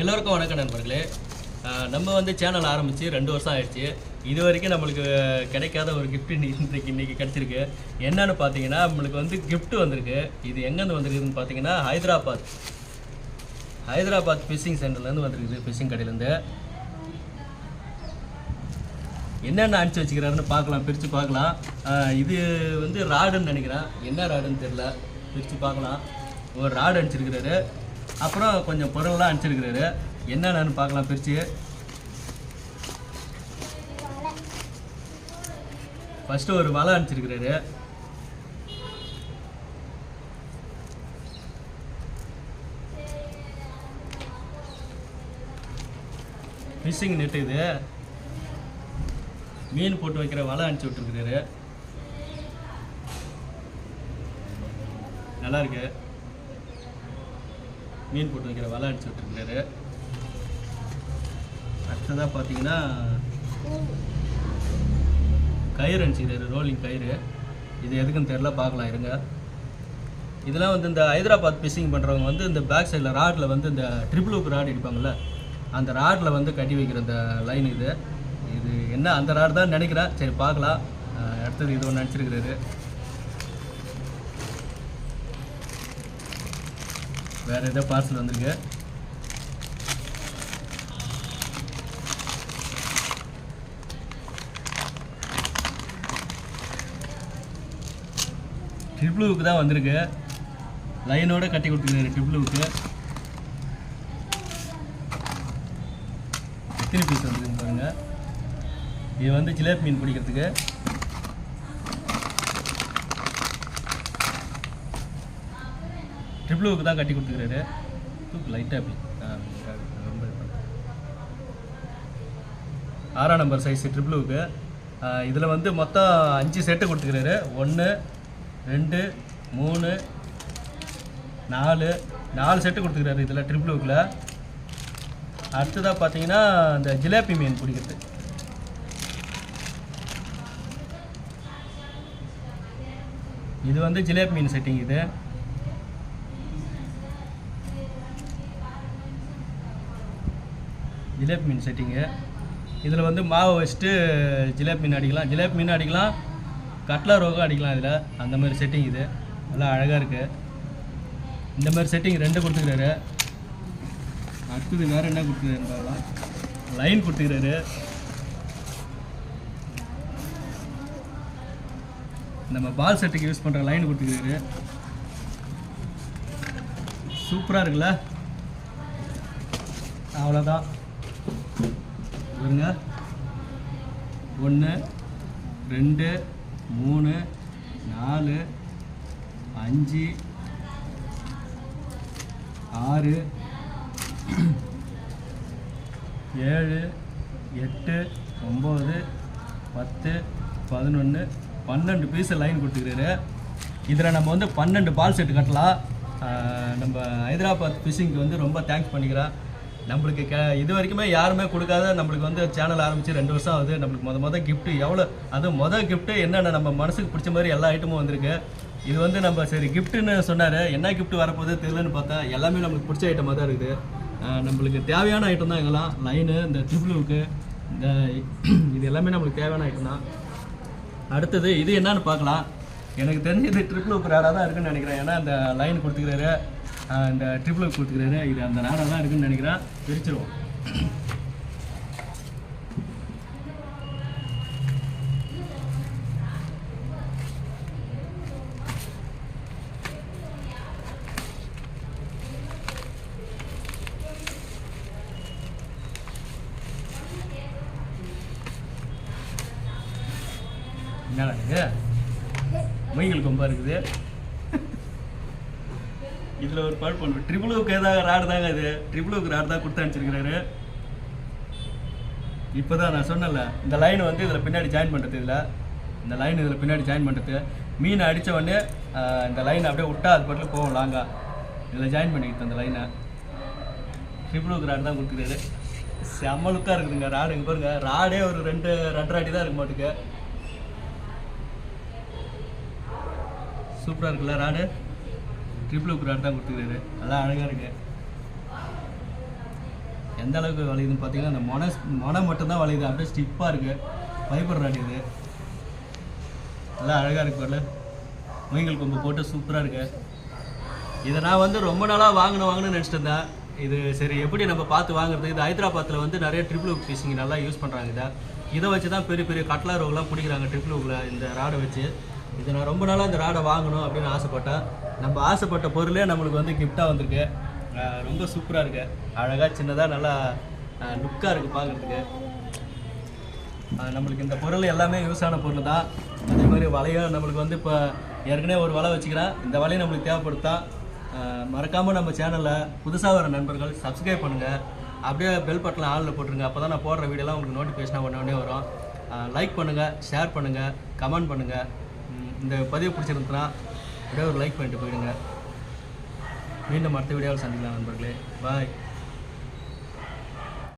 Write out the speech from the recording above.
எல்லோருக்கும் வணக்கம் நண்பர்களே. நம்ம வந்து சேனல் ஆரம்பித்து ரெண்டு வருஷம் ஆயிடுச்சு. இது வரைக்கும் நம்மளுக்கு கிடைக்காத ஒரு கிஃப்ட் இன்றைக்கு இன்றைக்கி கிடச்சிருக்கு. என்னென்னு பார்த்தீங்கன்னா நம்மளுக்கு வந்து கிஃப்ட் வந்திருக்கு. இது எங்கேருந்து வந்திருக்குதுன்னு பார்த்தீங்கன்னா ஹைதராபாத். ஹைதராபாத் ஃபிஷிங் சென்டர்லேருந்து வந்திருக்குது ஃபிஷிங் கடையிலேருந்து. என்னென்ன அனுப்பிச்சி வச்சுக்கிறாருன்னு பார்க்கலாம் பிரித்து பார்க்கலாம். இது வந்து ராடுன்னு நினைக்கிறேன். என்ன ராடுன்னு தெரில பிரித்து பார்க்கலாம். ஒரு ராடு அனுப்பிச்சிருக்கிறாரு. அப்புறம் கொஞ்சம் பொருள்லாம் அனுப்பிச்சிருக்கிறாரு. என்னென்னு பார்க்கலாம் பிரித்து ஃபஸ்ட்டு ஒரு வலை அனுப்பிச்சிருக்கிறாரு. ஃபிஷிங் நெட்டு இது. மீன் போட்டு வைக்கிற வலை அனுப்பிச்சி விட்டுருக்குறாரு. நல்லா இருக்குது மீன் போட்டு வைக்கிற வலை அடிச்சு விட்டுருக்காரு அடுத்ததாக பார்த்தீங்கன்னா கயிறு அடிச்சுக்கிறாரு ரோலிங் கயிறு. இது எதுக்குன்னு தெரில பார்க்கலாம் இருங்க. இதெல்லாம் வந்து இந்த ஹைதராபாத் ஃபிஷிங் பண்ணுறவங்க வந்து இந்த பேக் சைடில் ராட்டில் வந்து இந்த ட்ரிபிள் ஊக்கு ராட் அடிப்பாங்கள்ல அந்த ராட்டில் வந்து கட்டி வைக்கிற இந்த லைன் இது. இது என்ன அந்த ராடு தான் நினைக்கிறேன். சரி பார்க்கலாம். அடுத்தது இது ஒன்று நினச்சிருக்கிறாரு வேறு ஏதோ பார்சல் வந்திருக்கு. ட்ரிப்ளூவுக்கு தான் வந்திருக்கு. லைனோட கட்டி கொடுத்துருக்காரு ட்ரிப்ளூவுக்கு எத்தனை பீஸ் வந்துருக்குன்னு பாருங்கள் இது வந்து ஜிலேபி மீன் பிடிக்கிறதுக்கு. ட்ரிப்ளூவுக்கு தான் கட்டி கொடுத்துருக்காரு தூக்கு லைட்டாக அப்படி ரொம்ப ஆறாம் நம்பர் சைஸ் ட்ரிப்ளூவுக்கு இதில் வந்து மொத்தம் அஞ்சு செட்டு கொடுத்துக்கிறாரு. ஒன்று ரெண்டு மூணு நாலு நாலு செட்டு கொடுத்துக்கிறாரு இதில் ட்ரிப்ளூக்கில் அடுத்ததாக பார்த்தீங்கன்னா இந்த ஜிலேபி மீன் பிடிக்கிறது இது வந்து ஜிலேபி மீன் செட்டிங் இது. ஜிலேபி மீன் செட்டிங்கு இதில் வந்து மாவை வச்சுட்டு ஜிலேபி மீன் அடிக்கலாம். ஜிலேபி மீன் அடிக்கலாம். கட்லா ரோகம் அடிக்கலாம் இதில். அந்த மாதிரி செட்டிங் இது. நல்லா அழகாக இருக்குது இந்த மாதிரி செட்டிங் ரெண்டு கொடுத்துக்கிறாரு. அடுத்தது வேறு என்ன கொடுத்துருக்காரு பார்க்கலாம். லைன் கொடுத்துக்கிறாரு. நம்ம பால் செட்டுக்கு யூஸ் பண்ணுற லைன் கொடுத்துக்கிறாரு. சூப்பராக இருக்குல்ல? அவ்வளோதான் பாருங்க. ஒன்று ரெண்டு மூணு நாலு அஞ்சு ஆறு ஏழு எட்டு ஒம்பது பத்து பதினொன்று பன்னெண்டு பீஸை லைன் கொடுத்துக்கிறாரு. இதில் நம்ம வந்து பன்னெண்டு பால் செட்டு கட்டலாம். நம்ம ஹைதராபாத் ஃபிஷிங்க்கு வந்து ரொம்ப தேங்க்ஸ் பண்ணிக்கிறேன் நம்மளுக்கு க இது வரைக்குமே யாருமே கொடுக்காத நம்மளுக்கு வந்து சேனல் ஆரம்பித்து ரெண்டு வருஷம் ஆகுது. நம்மளுக்கு மொதல் மொதல் கிஃப்ட்டு எவ்வளோ அது மொதல் கிஃப்ட்டு என்னென்ன நம்ம மனசுக்கு பிடிச்ச மாதிரி எல்லா ஐட்டமும் வந்திருக்கு. இது வந்து நம்ம சரி கிஃப்ட்டுன்னு சொன்னார். என்ன கிஃப்ட் வரப்போகுது தெரியலன்னு பார்த்தா எல்லாமே நம்மளுக்கு பிடிச்ச ஐட்டமாக தான் இருக்குது. நம்மளுக்கு தேவையான ஐட்டம் தான் இதெல்லாம். லைனு இந்த ட்ரிபிளுக்கு இந்த இது எல்லாமே நம்மளுக்கு தேவையான ஐட்டம் தான். அடுத்தது இது என்னன்னு பார்க்கலாம். எனக்கு தெரிஞ்சது ட்ரிபிள் உப்பு ராடாக தான் இருக்குன்னு நினைக்கிறேன். ஏன்னா அந்த லைன் கொடுத்துக்கிறாரு. அந்த ட்ரிபிள் uh, கொடுத்துக்கிறாரு. இது அந்த நாடாக தான் இருக்குன்னு நினைக்கிறேன் பிரிச்சிருவோம் என்னடா இது? மைகள் கொம்பா இருக்குது. இதில் ஒரு பால் பண்ணுவோம் ட்ரிபிளுக்கு ஏதாவது ராடு தாங்க இது ட்ரிபிளுக்கு ராடு தான் கொடுத்து அனுப்பிச்சிருக்கிறாரு. இப்போ தான் நான் சொன்னேன்ல இந்த லைன் வந்து இதில் பின்னாடி ஜாயின் பண்ணுறது இதில். இந்த லைன் இதில் பின்னாடி ஜாயின் பண்ணுறது மீன் அடித்த உடனே இந்த லைன் அப்படியே விட்டா அது பாட்டில் போகும் லாங்கா இதில் ஜாயின் பண்ணிக்கிட்டு அந்த லைனை ட்ரிபிளுக்கு ராடு தான் கொடுத்துருக்காரு செம்மலுக்காக இருக்குதுங்க ராடு இங்கே பாருங்க. ராடே ஒரு ரெண்டு ரெண்டரை அடி தான் இருக்கு மாட்டுக்கு. சூப்பராக இருக்குல்ல ராடு ட்ரிபிள் உப்பு தான் கொடுத்துருக்காரு நல்லா அழகாக இருக்கு. எந்த அளவுக்கு வளையுதுன்னு பார்த்தீங்கன்னா அந்த மொனை மொனை மட்டும்தான் வளையுது அப்படியே ஸ்டிப்பாக இருக்குது ஃபைபர் இது. நல்லா அழகாக இருக்கு பாருல. மூங்கல் கொம்பு போட்டு சூப்பராக இருக்கு. இதை நான் வந்து ரொம்ப நாளாக வாங்கணும் வாங்கணும்னு நினச்சிட்டு இருந்தேன். இது சரி எப்படி நம்ம பார்த்து வாங்குறது? இது ஹைதராபாத்தில் வந்து நிறைய ட்ரிபிள் ஃபிஷிங் நல்லா யூஸ் பண்ணுறாங்க இதை. இதை வச்சு தான் பெரிய பெரிய கட்லா ரோகெலாம் பிடிக்கிறாங்க ட்ரிபிள் இந்த ராடை வச்சு. இது நான் ரொம்ப நாளாக இந்த ராடை வாங்கணும் அப்படின்னு ஆசைப்பட்டேன். நம்ம ஆசைப்பட்ட பொருளே நம்மளுக்கு வந்து கிஃப்டாக வந்திருக்கு. ரொம்ப சூப்பராக இருக்கு. அழகாக சின்னதாக நல்லா லுக்காக இருக்குது பார்க்குறதுக்கு. நம்மளுக்கு இந்த பொருள் எல்லாமே யூஸ் ஆன பொருள் தான். அதே மாதிரி வலையும் நம்மளுக்கு வந்து இப்போ ஏற்கனவே ஒரு வலை வச்சுக்கிறேன். இந்த வலையை நம்மளுக்கு தேவைப்படுத்தா மறக்காமல் நம்ம சேனலில் புதுசாக வர நண்பர்கள் சப்ஸ்கிரைப் பண்ணுங்கள் அப்படியே பெல் பட்டன் ஆளில் போட்டுருங்க. அப்போ தான் நான் போடுற வீடியோலாம் உங்களுக்கு நோட்டிஃபிகேஷனாக உடனே உடனே வரும். லைக் பண்ணுங்கள் ஷேர் பண்ணுங்கள் கமெண்ட் பண்ணுங்கள் இந்த பதிவு பிடிச்சிருந்துச்சுன்னா அப்படியே ஒரு லைக் பண்ணிட்டு போயிடுங்க. மீண்டும் அடுத்த வீடியோவில் சந்திக்கலாம் நண்பர்களே. பாய்